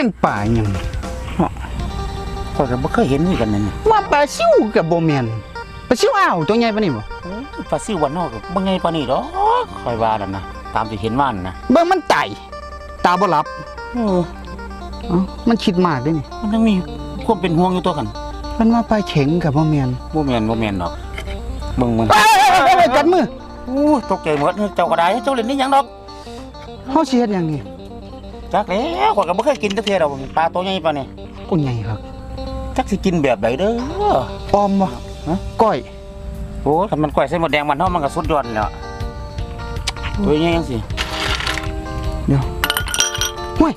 ม่นป่าหยังข้อยก็บ่เคยเห็นคือกันนั่นน่ะว่าปลาซิวกับบ่แม่นปลาซิวอ้าวตัวใหญ่ปานนี้บ่เอ้ยปลาซิววันนอกก็บ่ไงปานนี้ดอกข้อยว่านั่นนะตามที่เห็นว่านั่นนะเบิ่งมันไต่ตาบ่หลับเออเอ้ามันคิดมากเด้นี่มันยังมีความเป็นห่วงอยู่ตัวกันมันว่าปลาเข็งกับบ่แม่นบ่แม่นบ่แม่นดอกเบิ่งมึงเอ้ยเอ้ยเอ้ยเอ้ยกัดมือโอ้ยตกใจหมดเจ้าก็ได้เจ้าเล่นนี่หยังดอก เฮาสิเฮ็ดหยังนี่ จักแล้วข้อยก็บ่เคยกินจักเทื่อดอกปลาตัวใหญ่ปานนี้โอ้ใหญ่ครับจักสิกินแบบใดเด้อออมบ่ฮะก้อยโอ้ถ้ามันก้อยใส่หมดแดงมันเฮามันก็สุดยอดแล้วตัวใหญ่จังสิเดี๋ยวห้วย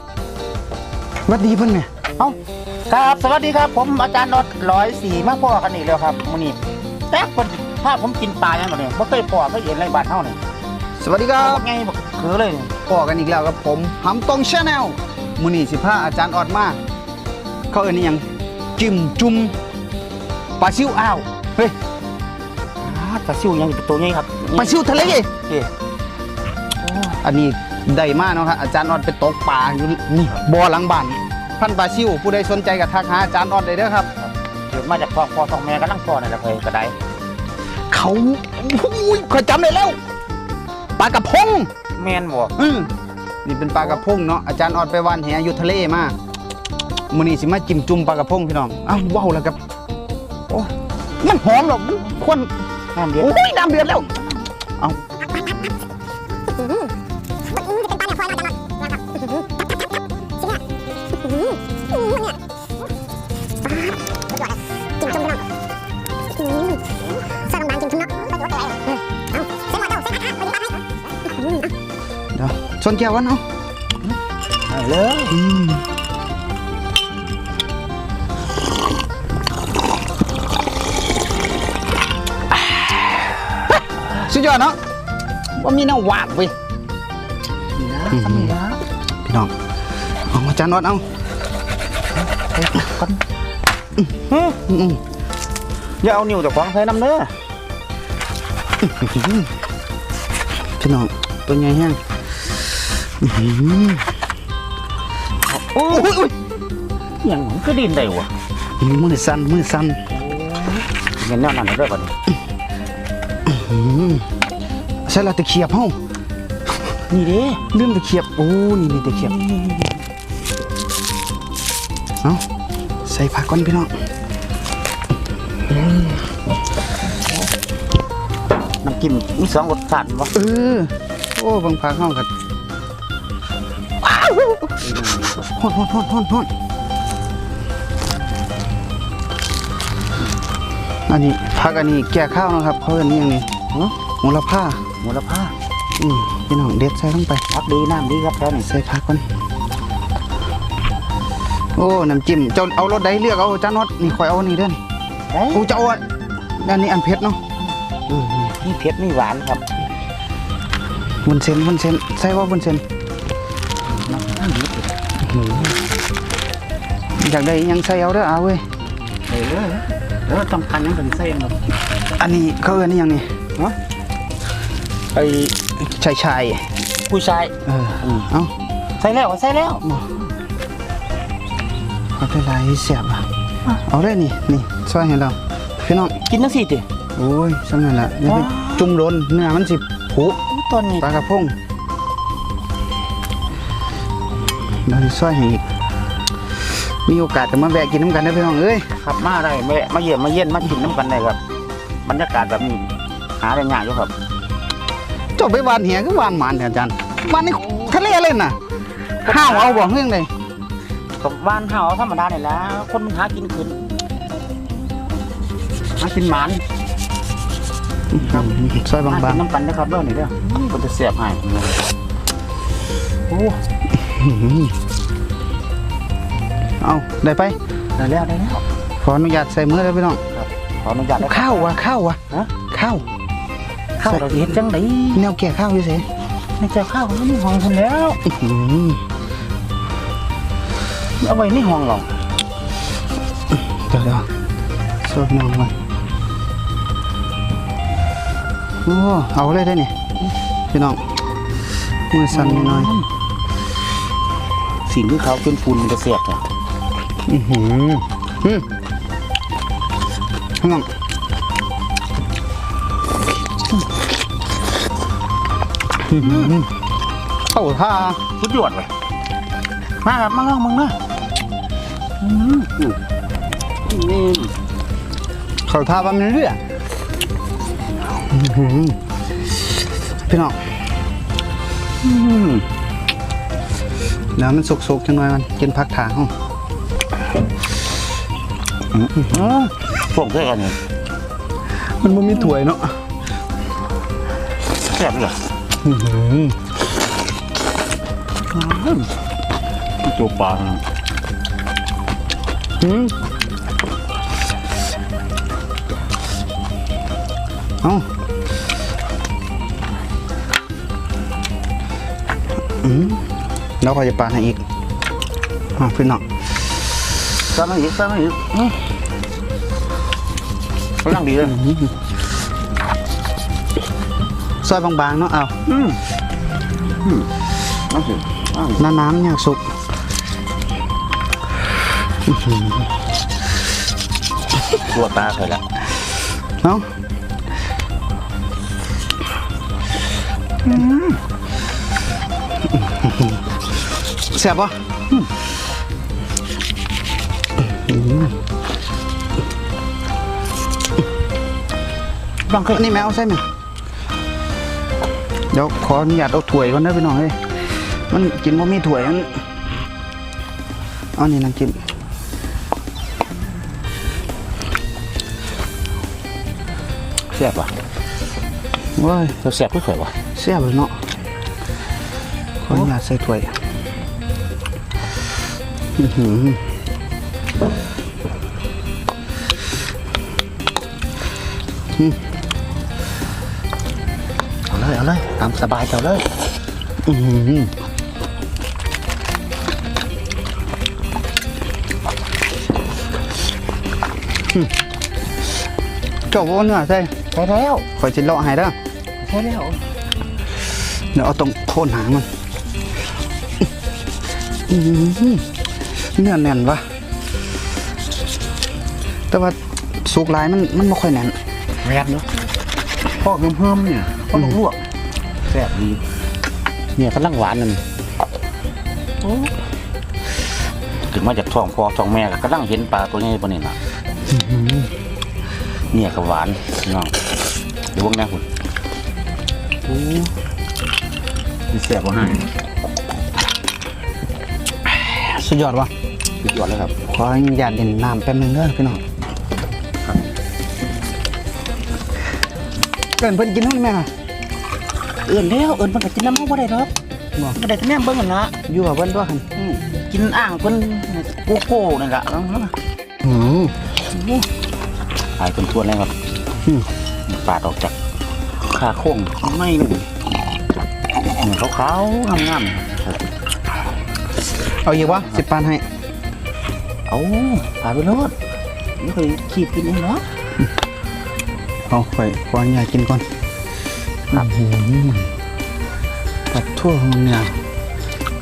หวัดดีเพิ่นแม่เอ้าครับ สวัสดีครับ ผมอาจารย์นอด104มาพ่อกันอีกแล้วครับมื้อนี้แป๊กเพิ่นพาผมกินปลาหยังบ่เนี่ยบ่เคยพ่อเคยเห็นในบ้านเฮานี่ สวัสดีครับบักไงบักคือเลยพอกันอีกแล้วกับผมหำตรงชาแนลมื้อนี้สิพาอาจารย์ออดมาเขาเอิ้นอิหยังจิ้มจุ่มปลาซิวอ้าวเฮ้ยอ่าปลาซิวยังเป็นตัวใหญ่ครับปลาซิวทะเลเอ๊ะอันนี้ได้มาเนาะครับอาจารย์ออดไปตกปลาอยู่นี่บ่อหลังบ้านพันปลาซิวผู้ใดสนใจก็ทักหาอาจารย์ออดได้เด้อครับเกิดมาจากพ่อพ่อท้องแม่กำลังพ่อนั่นแหละเคยก็ได้เขาอุ้ยขอยจำได้แล้วป ลากระพงแม่นบ่อืมนี่เป็นปลากระพงเนาะอาจารย์ออดไปว่านแหอยู่ทะเลมามื้อนี้สิมาจิ้มจุ่มปลากระพงพี่น้องอ้าวว้าวแล้วครับโอ้มันหอมหรอกมันควนน้ำเดือดโอ้ยน้ำเดือดแล้ว ชนแก้วกันเอาเอาเลยอืมสุดยอดเนาะว่ามีน้ำหวานเว้ยนี่นะทำนี่นะพี่น้องเอามาจานนอดเอาไปก่อนอืมอย่าเอานิ้วจากของใส่น้ำเด้อพี่น้องตัวใหญ่แห้งอื้อหือ โอ้ยอุ้ยหยังมันก็ดินได้วะมือสั่นมือสั่นเห็นแนวนั้นได้ป่ะนี่อืมใช่ละตะเขียบเฮานี่เด้ลืมตะเขียบโอ้นี่นี่ตะเขียบเอาใส่ผักก่อนพี่น้องน้ำจิ้มมีสองรสชาติวะเออโอ้เบางผักเฮากัน ฮอนฮอนฮอนฮอนฮอนอันนี้ผักอันนี้แก่ข้าวนะครับเขาเอิ้นยังนี่เนาะโหระพามูลค่าอืมพี่น้องเด็ดใส่ลงไปพักดีน้ำดีครับแค่นี้ใส่ผักก่อนโอ้น้ำจิ้มเจ้าเอารสใดเลือกเอาจ้าน็อตนี่คอยเอาอันนี้เด้อนี่เอ้ยโอ้เจ้าเอาอันนี้อันเผ็ดเนาะเออนี่เผ็ดมีหวานครับวุ้นเส้นวุ้นเส้นใส่ว่าวุ้นเส้น อยากได้อิหยังใส่เอาเด้อเอาเว้ยลยเลยเออต้องการหยังถึงเส้นครับอันนี้เขาเอิ้นอิหยังนี่ไอ้ชายชายผู้ชายเอออืมเอาใส่แล้วใส่แล้วเอาได้หลายแซ่บอะเอาได้นี่นี่ช่วยให้เราพี่น้องกินทั้งสี่ติโอ้ยสำนั่นล่ะอย่าไปว้าจุ่มโดนเนื้อมันสิผุตอนนี้ปลากระพงเราสิช่วยให้อีก มีโอกาสจะมาแวะกินน้ำกันนะพี่น้องเอ้ยครับมาได้แม่มาเยี่ยมมาเยี่ยนมากินน้ำกันได้ครับ บรรยากาศแบบนี้หาได้ยากอยู่ครับเจ้าไปวานเหียก็วานหมานเถอะอาจารย์วานในทะเลเล่นน่ะข้าวเอาบ่เรื่องใดกับบ้านเฮาธรรมดาเนี่ยแหละคนมันหากินขึ้นหากินหมานครับซอยหาบากิงนน้ำกันนะครับเด้อนี่เด้อมันจะเสียบให้โอ้ๆ เอาได้ไปได้แล้วได้แล้วขออนุญาตใส่มือเลยพี่น้องขออนุญาตได้ข้าววะข้าววะฮะข้าวข้าวเราสิเฮ็ดจังไดแนวแก่ข้าวอยู่เสในเจ้าข้าวมันมีห้องคนแล้วอื้อหือเอาไว้ในห้องเราเดี๋ยวเดี๋ยวสดน้ำก่อนโอ้เอาเลยได้นี่พี่น้องมือสั่นนิดหน่อยสิ่งที่เขาเป็นฟูนมันจะเสียบเนี่ย อือหืออืมพี่น้องอื้อหือเข้าท่าสุดยอดเลยมาครับ มาลองมึงนะอืมเขาท่าว่ามันเรื่อยอื้อหือพี่น้องอืมแล้วมันสุกๆจังหน่อยมันกินพักทางห้อง พวกเท่กันนี่มันไม่มีถ้วยเนาะแซ่บเลยอื้อหือตัวปลาอืมเอาอืมแล้วก็จะปาให้อีกอะพี่น้อง ซ้ำมาอีกซ้ำมาอีกอืมกำลังดีเลยซอยบางๆเนาะเอาอืมอืมเอาสิเอาสิน้ำน้ำเนี่ยสุกตัวตาเคยละเนาะแซ่บปะ บางเคยอันนี้แมวใช่ไหมเดี๋ยวขออนุญาตเอาถ้วยก่อนนะพี่น้องเฮ้ยมันกินว่ามีถ้วยมันเอานี่น้ำจิ้มแซ่บว่ะเว้ยเราแซ่บก็เคยว่ะแซ่บเลยเนาะขออนุญาตใส่ถ้วยอื้อหือ เอาเลย เอาเลย ตามสบายเจ้าเลย อื้อหืออืมเจ้าว่าเนื้อใส่ใช่แล้วคอยจิเลาะให้เด้อใช่แล้ว เดี๋ยวเอาตรงโคนหางมันอื้อหือเนื้อแน่นวะแต่ว่าสุกหลายมันมันไม่ค่อยแน่น แม่นเนาะพอกเพิ่มๆเนี่ยพอกลวกๆแซ่บดีเนี่ยกำลังหวานนั่นโอ้ถึงมาจากท้องพ่อท้องแม่ก็กำลังเห็นปลาตัวนี้ปะนี่น่ะเนี่ยก็หวานน้องเดี๋ยววงแน่คุณโอ้มีแซ่บกว่าให้สุดยอดวะสุดยอดเลยครับ ขออนุญาตเด่นน้ำแป๊บนึงเด้อพี่น้อง เกินเพิ่นกินเท่านี้แม่น่ะเอื่นแล้วเอื่นมันก็กินน้ำมันบ่ได้หรอกบ่บ่ได้แต่แม่เบิ่งกันละอยู่กับเพิ่นด้วยคันอืมกินอ่างเพิ่นโกโก้นั่นล่ะเอามาอืมหายเป็นทวนแล้วครับอืมปาดออกจากขาโค้งไม่เลยเนี่ยขาวๆงามๆครับเอาอีกวะสิบปานให้ เอาปาดไปรถไม่เคยขีดกินเองเนาะ เอาไปขออนุญาตกินก่อนครับตัดทั่วของเนี่ย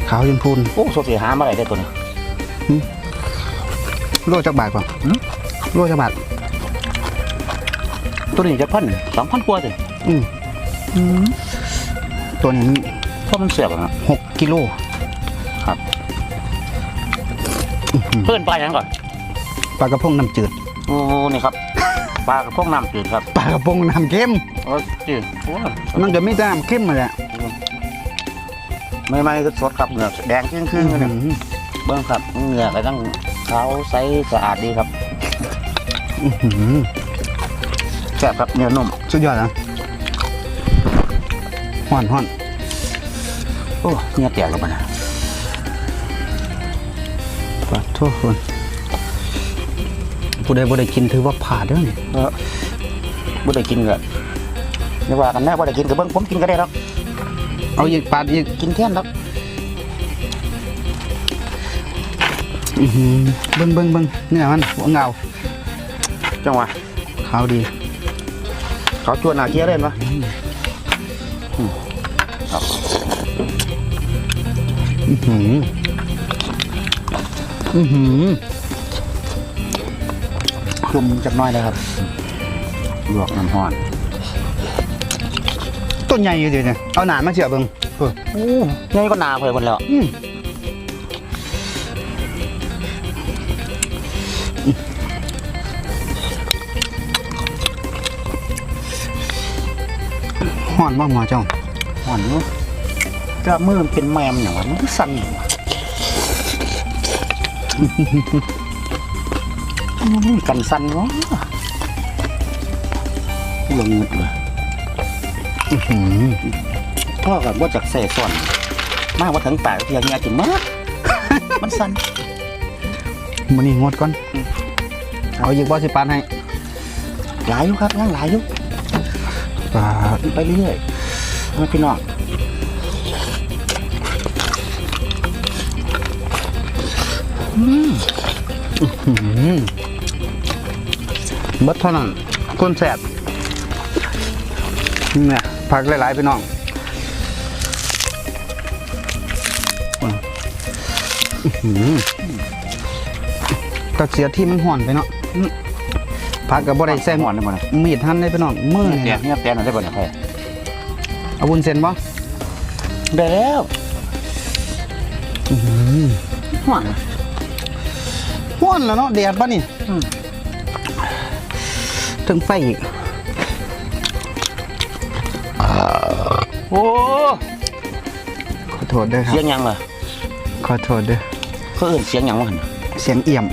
ขาวจนพูนโอ้โซเฟียหามาอะไรได้ตัวนี้โลจักบาทป่ะหืมโลจักบาทตัวนี้จะพันสองพันกว่าเลยอืมตัวนี้มันเพราะมันเสียบอะนะหกกิโลครับ เพื่อนปลาอย่างก่อนปลากระพงน้ำจืดโอ้นี่ครับ ปลากระพงน้ำจืดครับปลากระพงน้ำเค็มโอ้จืดโอ้มันจะไม่แต่น้ำเค็มมาแหละไม่ไม่ก็สดครับเหงือกแดงครึ่งครึ่งๆเลยอืมเบิ้งครับเหงือกก็ต้องขาวใสสะอาดดีครับอื้อหือแซ่บครับเนื้อนุ่มสุดยอดนะห่อนห่อนโอ้เนื้อแตกแล้วมันนะปลาทั่วคน ผู้ใดผู้ใดกินถือว่าผ่าดเด้อนี่เออบ่ได้กินก็ไม่ว่ากันแน่บ่ได้กินก็เบิ้งผมกินก็ได้หรอกเอาอีกปาดอีกกินแท่นหรอกอื้อหือเบิ้งเบิ้งเบิ้งเนื้อมันหัวเงาจังหวะขาวดีเขาชวนหน้าเกี้ยเล่นปะครับอื้อหืออือหือ คลุมจักหน้อยนะครับลวกน้ำห้อน ต้นใหญ่อยู่ดีเนี่ยเอาหนามมาเสียบเบิ่งเออโอ้ใหญ่ก็นาเพิ่นหมดแล้วอืมห่อนบ้างหมอเจ้าห้อนอยู่ก็มือมันเป็นแมมอย่างวะมันก็สั่นอยู่วะอืม กันสั่นวะลงเงิดเลยอื้อหือพ่อกับว่าจากเสส่วนมากว่าถึงปากเพียงเงี้ยจิมากมันสั่นมันนี่งดก่อน เอาอีกบ่สิปานให้ หลายอยู่ครับยังหลายอยู่ปาดไปเรื่อยๆเอาพี่น้องหือเบิดเท่านั้นคนแสบเนี่ยพักหลายๆพี่น้องอื้อหือตักเสียที่มันห่อนไปเนาะอื้อพักกับบ่ได้แซมห่อนได้บ่เนี่ยมีดหั่นได้พี่น้องมือเตียเนี่ยเนี่ยเตียนได้บ่เนี่ยแพ้เอาวุ้นเส้นบ่ได้แล้วอื้อหือห่อนห่อนแล้วเนาะแดดปะนี่อืม ถึงไฟอีก โอ้ขอโทษด้วยครัเสียบงหยังเหรอขอโทษด้วย เขาเอื่นเสียงหยังวะหั่นเสียงเอี่ยม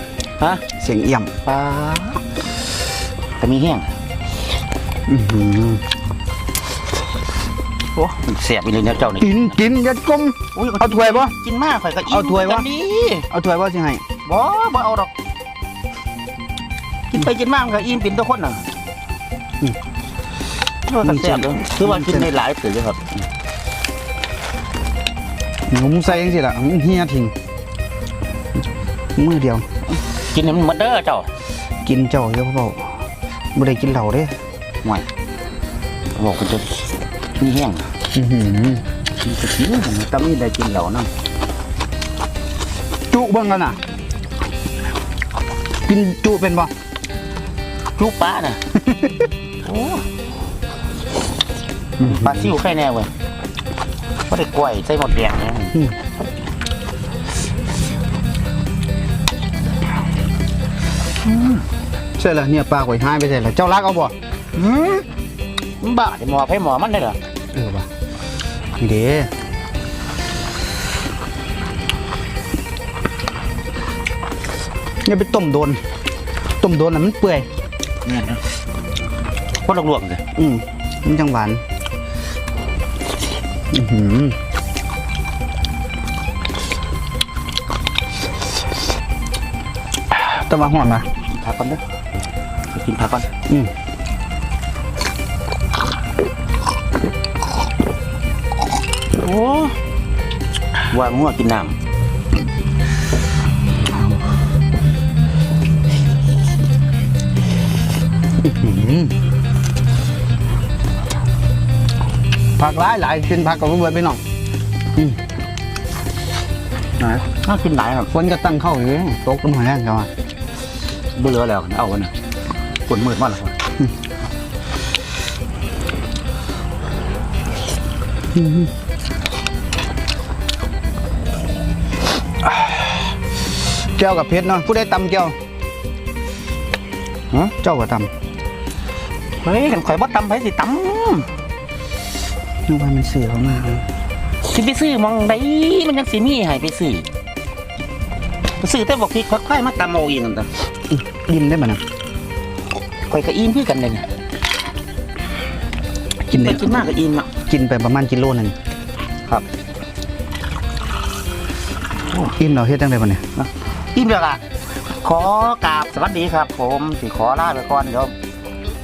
ฮะเสียงเอี่ยมปลาแต่มีแห้งอือหือโอ้มันเสียบไปเลยเนี่ยเจ้านี่กินกินอย่าก้มอุ้ยเอาถ้วยบ่กินมากข่อยก็อิ่มเอาถ้วยวะ กันดีเอาถ้วยบ่สิให้บ่บ่เอาดอก กินไปกินมากมันก็อิ่มเป็นตัวคนน่ะโอ้แต่แซ่บเด้อคือว่ากินในหลายตื่นเลยครับหนุ่มใส่ยังสิล่ะมันเฮียทิ้งมือเดียว กินให้มันหมดเด้อเจ้ากินเจ้าเยอะเปล่าบ่ได้กินเหล้าเด้ห่วยบอกกันจนมีแห้งอือหือมีสกินแต่มีได้กินเหล่านั่นจุเบิ่งกันน่ะ กินจุเป็นบ่ ลูกปลาน่ะโอ้ปลาซิวไข่แน่เว้ยก็ได้กล้วยใส่หมดแดงเนี่ยใช่ละเนี่ยปลาข่อยหายไปใส่ละเจ้ารักเอาบ่หืมมันบ้าจะหมอไผหมอมันได้เหรอเออบ่นี่เด้อย่าไปต้มโดน ต้มโดนน่ะมันเปื่อย เนี่ยนะพวกลวกๆเลยอืมมันจังหวานอือหือแตะมาห่อนนะพักก่อนเด้อไปกินพักก่อนอืมโอ้ว่างัวกินน้ ผักหลายหลายกินผักกับเบิดไปหน่อยอืมนะำน่ากินหลายครับฝนก็ตั้งเข้าอยู่ตกกันหัวแรงจังวะเบื่อแล้วเอากันนะฝนมืดมากเลยครับแก้วกับเพชรเนาะผู้ได้ตำแก้วฮะเจ้าก็ตเฮ้ยกันข่อยบ่ตำไผสิตำนึกว่ามันเสือเขามากำสิไปซื้อหมองใดมันยังสิมีให้ไปซื้อไปซื้อแต่บอกพริกผักไผ่มาตำเอาเองนั่นต่ยิ้มได้ปะนะข่อยก็อิ่มคือกันเลยเนี่ยกินไปได้กินมากก็อิ่มอะกินไปประมาณกิโลหนึงครับอิ่มเราเฮ็ดจังไดปะเนี่ยอิ่มแล้วอะขอกราบสวัสดีครับ ผมสิขอลาไปก่อนเดี๋ยวพ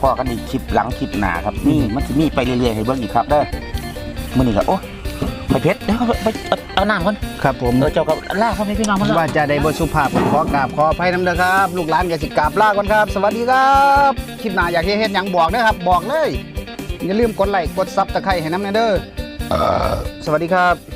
อกันอีกคลิปหลังคลิปหน้าครับนี่มันจะมีไปเรื่อยๆให้เบิ่งอีกครับเด้อมื้อนี้ก็โอ้ไปเพชรเดี๋ยวเอาไปเอาเอาน้ำก่อนครับผมเออเจ้าก็ลาพ่อแม่พี่น้องมาแล้วว่าจะได้บทสุภาพผมขอกราบขออภัยน้ำเด้อครับ ลูกหลานอย่าสิกราบลาก่อนครับ สวัสดีครับคลิปหน้าอยากให้เฮ็ดหยังบอกเด้อครับ บอกเลย อย่าลืมกดไลค์กดซับตะไคร้ให้น้ำเด้อสวัสดีครับ